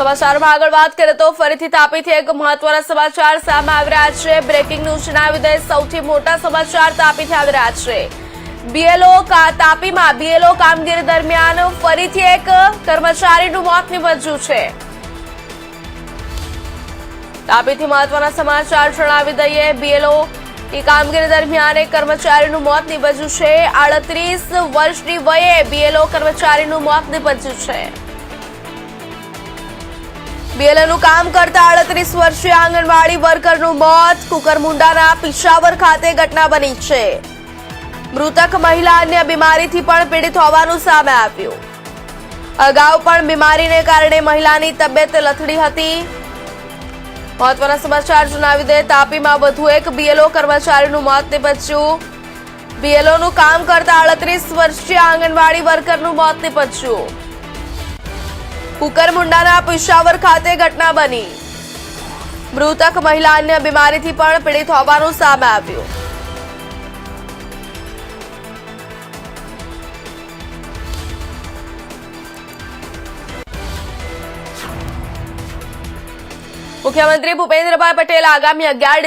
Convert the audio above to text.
સમાચારમાં આગળ વાત કરીએ તો ફરીથી તાપીથી એક મહત્વના સમાચાર સામે આવી રહ્યા છે. બ્રેકિંગ ન્યૂઝ જણાવી દે સૌથી મોટા સમાચાર તાપીથી આવી રહ્યા છે. બીએલઓ તાપીમાં બીએલઓ કામગીરી દરમિયાન ફરીથી એક કર્મચારીનું મોત નિપજ્યું છે. તાપીથી મહત્વના સમાચાર જણાવી દઈએ. બીએલઓ ની કામગીરી દરમિયાન એક કર્મચારીનું મોત નિપજ્યું છે. આડત્રીસ વર્ષની વયે બીએલઓ કર્મચારીનું મોત નિપજ્યું છે. બીએલઓનું કામ કરતા આડત્રીસ વર્ષીય આંગણવાડી વર્કરનું મોત કુકરમુંડાના પિશાવર ખાતે ઘટના બની છે. મૃતક મહિલા અન્ય બીમારીથી પણ પીડિત હોવાનું સામે આવ્યું. અગાઉ પણ બીમારીને કારણે મહિલાની તબિયત લથડી હતી. મહત્વના સમાચાર જણાવી દે, તાપીમાં વધુ એક બીએલઓ કર્મચારીનું મોત નીપજ્યું. બીએલઓનું કામ કરતા આડત્રીસ વર્ષીય આંગણવાડી વર્કરનું મોત નીપજ્યું. કુકરમુંડાના પિશાવર ખાતે ઘટના બની. મૃતક મહિલા અન્ય બીમારીથી પણ પીડિત હોવાનું સામે આવ્યું. મુખ્યમંત્રી ભૂપેન્દ્રભાઈ પટેલ આગામી અગિયાર